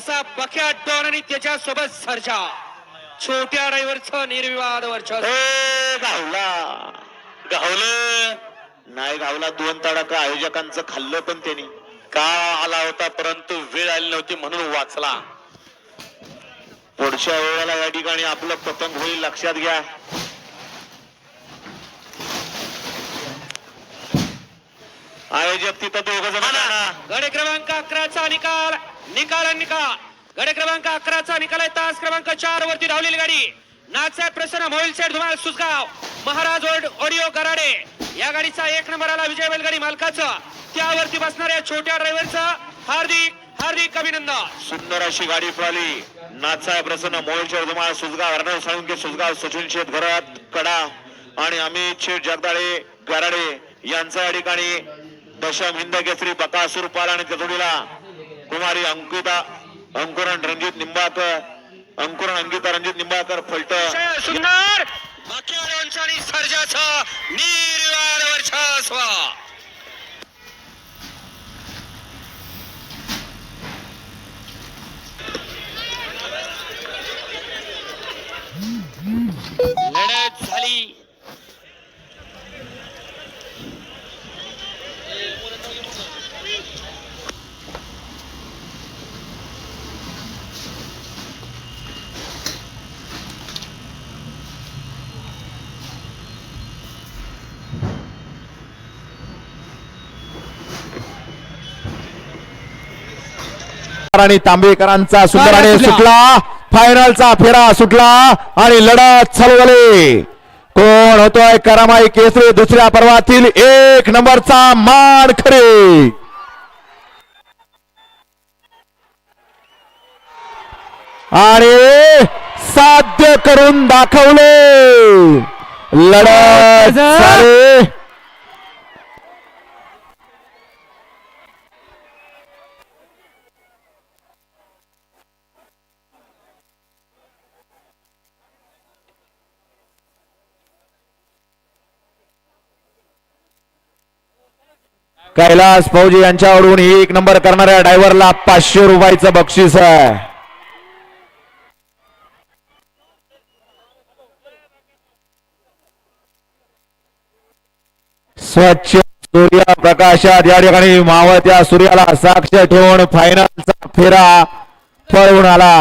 असा बख्या डॉन आणि त्याच्यासोबत सर्जा. छोट्या ड्रायव्हरचं निर्विवाद वर्चस्व. ए गावला. गावलं? नाही गावला दोन तडाखा आयोजकांचं खाल्लं पण त्यांनी. का आला होता परंतु वेळ आली नव्हती म्हणून वाचला. पुढच्या वेळेला या ठिकाणी आपलं पतंग होईल लक्षात घ्या. आयोजक तिथं दोघ जण गडे क्रमांक अकराचा निकाल. निकाल आणि निकाल. गडे क्रमांक अकराचा निकाल आहे. तास क्रमांक चार वरती धावलेली गाडी. नाथसाहेब प्रसन्न मोहिल शेठ धुमाळ सुसगाव महाराज ओड ऑडिओ गराडे. या गाडीचा एक नंबर आला विजय बैलगाडी मालकाचं. त्यावरती बसणाऱ्या छोट्या ड्रायव्हरचं हार्दिक हार्दिक अभिनंदन. सुंदर अशी गाडी पळाली. नाथसाहेब प्रसन्न मोहोळच्या धुमाळ सुजगाव अर्णव साळुंके सुजगाव सचिन शेठ घरात कडा आणि अमित शेठ जगदाळे गराडे यांचा या ठिकाणी दशम हिंद केसरी बकासूर पाल आणि त्या जोडीला कुमारी अंकिता अंकुरण रणजित निंबाळकर अंकुरण अंकिता रणजित निंबाळकर फलट सुंदर! आणि सर्जाचं लढत झाली. आणि तांबेकरांचा सुंदराने सुटला. फायनलचा फेरा सुटला आणि लढत चालू झाली कोण होतोय करामाई केसरी दुसऱ्या पर्वातील एक नंबरचा मान खरे आणि साध्य करून दाखवले. लढत कैलास फौजी यांच्याकडून एक नंबर करणाऱ्या ड्रायव्हरला पाचशे रुपयाचं बक्षीस आहे. स्वच्छ सूर्यप्रकाशात या ठिकाणी मावळत्या सूर्याला साक्ष ठेवून फायनलचा फेरा पळून आला.